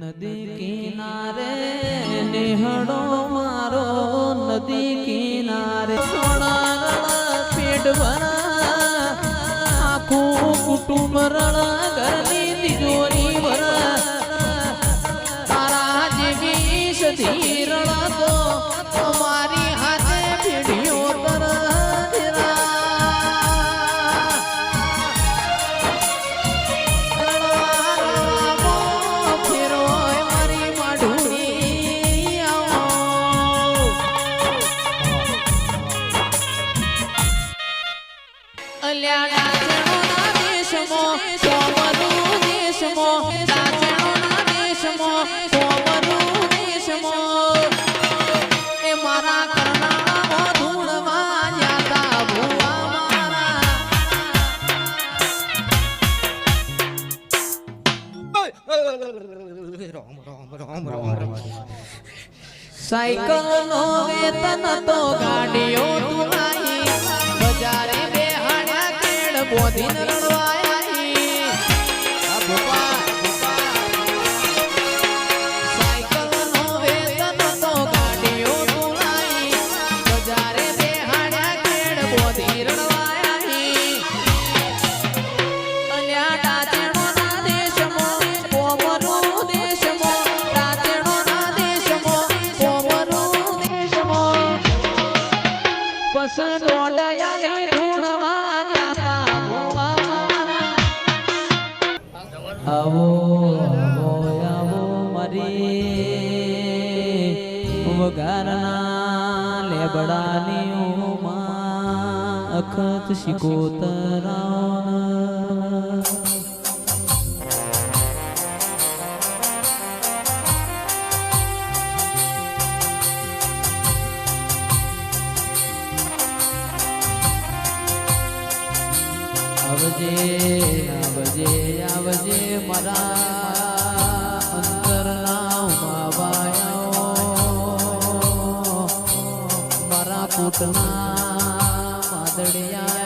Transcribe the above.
નદી કિનારે નિહળો મારો નદી કિનારે. સોનાગળ પેટ ભરા આખું કુટુંબ રણા ઘરની તિજોરી ભરા. તારા જેવી સધી સાયકલ નો વેતન તો ગાડીઓ તુલાઈ ધૂણવા જાતા ભોવા આવો આવો આવો મારી વગારના લેબડાની ઉમા શિકોતરા આવજે આવજે આવજે મારા અંતરના ઉમાવાયો મારા પૂતના માદડિયા